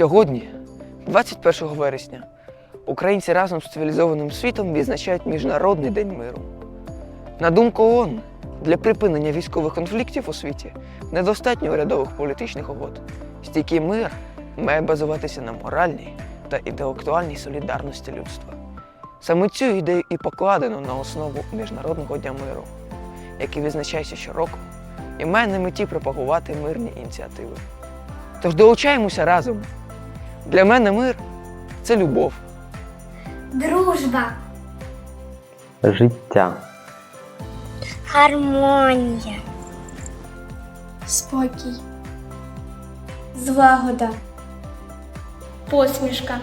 Сьогодні, 21 вересня, українці разом з цивілізованим світом відзначають Міжнародний день миру. На думку ООН, для припинення військових конфліктів у світі недостатньо урядових політичних угод. Стійкий мир має базуватися на моральній та інтелектуальній солідарності людства. Саме цю ідею і покладено на основу Міжнародного дня миру, який відзначається щороку і має на меті пропагувати мирні ініціативи. Тож долучаємося разом. Для мене мир це любов. Дружба, життя, гармонія, спокій, злагода, посмішка,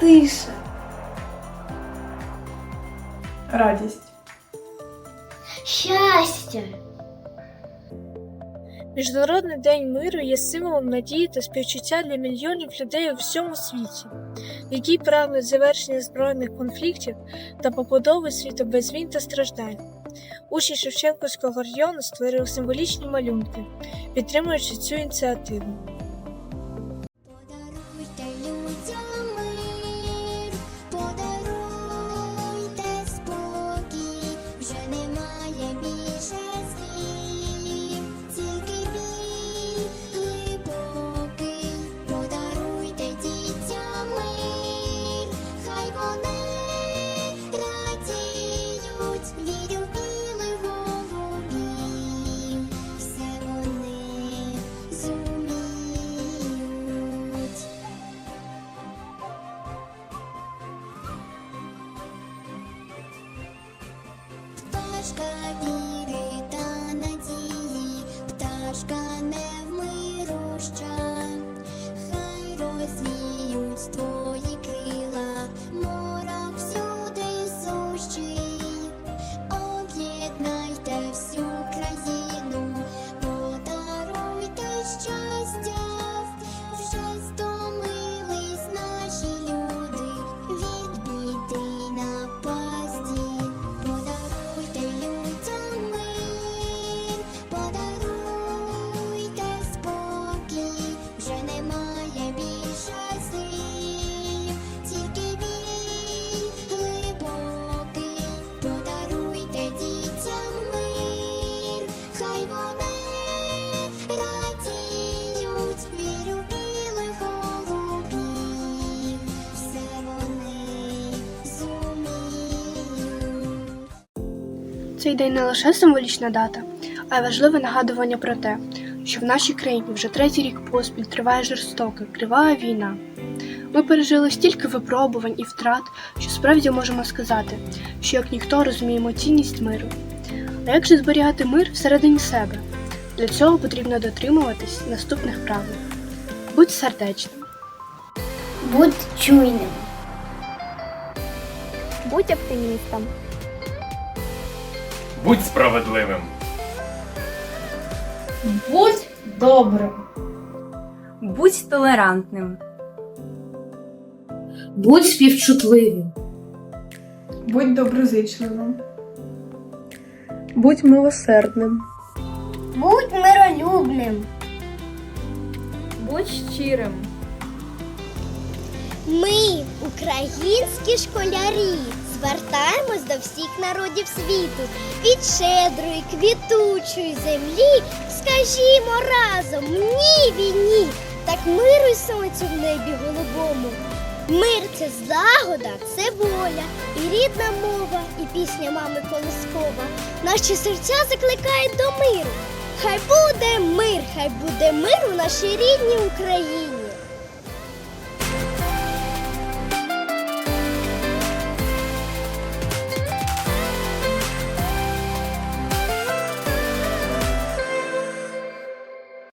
тиша, радість, щастя, Міжнародний день миру є символом надії та співчуття для мільйонів людей у всьому світі, які прагнуть завершення збройних конфліктів та побудови світу без війн та страждань. Учні Шевченківського району створили символічні малюнки, підтримуючи цю ініціативу. Пташка віри та надії, пташка невмируща, Цей день не лише символічна дата, а й важливе нагадування про те, що в нашій країні вже третій рік поспіль триває жорстока, кривава війна. Ми пережили стільки випробувань і втрат, що справді можемо сказати, що як ніхто розуміємо цінність миру. А як же зберігати мир всередині себе? Для цього потрібно дотримуватись наступних правил: будь сердечним, Будь чуйним. Будь оптимістом. Будь справедливим. будь добрим, Будь толерантним. Будь співчутливим. будь доброзичливим, будь милосердним, Будь миролюбним. Будь щирим. Ми, українські школярі, звертаємось до всіх народів світу від щедрої, квітучої землі. Скажімо разом ні війні, так миру й сонцю в небі голубому. Мир це злагода, це воля, і рідна мова, і пісня мами колискова. Наші серця закликають до миру. Хай буде мир, хай буде мир у нашій рідній Україні.